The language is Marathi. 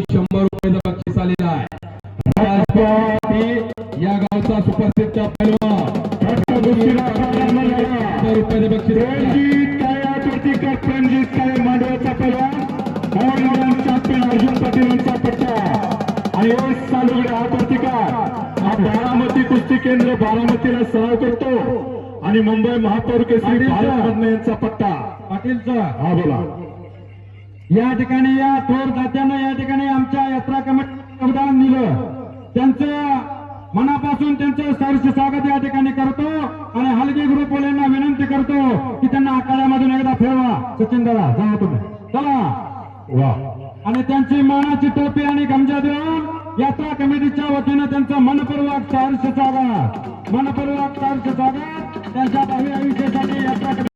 शंभर रुपयाचं बक्षीस आलेलं आहे. या गावचा सुपरसिटचा पैलवान. रुपयाचं बक्षीस बारामती कुस्ती केंद्र बारामतीला सराव करतो. आणि मुंबई महापौर केसरी यांचा पट्टा. पाटीलचा. हा बोला. या ठिकाणी या थोर दात्यांना या ठिकाणी यात्रा कमिटी योगदान दिलं. त्यांचं मनापासून त्यांचं सहर्ष स्वागत या ठिकाणी करतो आणि हलगी ग्रुपवाल्यांना विनंती करतो की त्यांना आखाड्यामधून एकदा फिरवा. सचिन दादा जावा तुम्ही. चला. वा. आणि त्यांची मानाची टोपी आणि गमजा देऊन यात्रा कमिटीच्या वतीनं त्यांचं मनपूर्वक सहर्ष स्वागत. मनपूर्वक सहर्ष स्वागत. त्यांच्या भावी आयुष्यासाठी यात्रा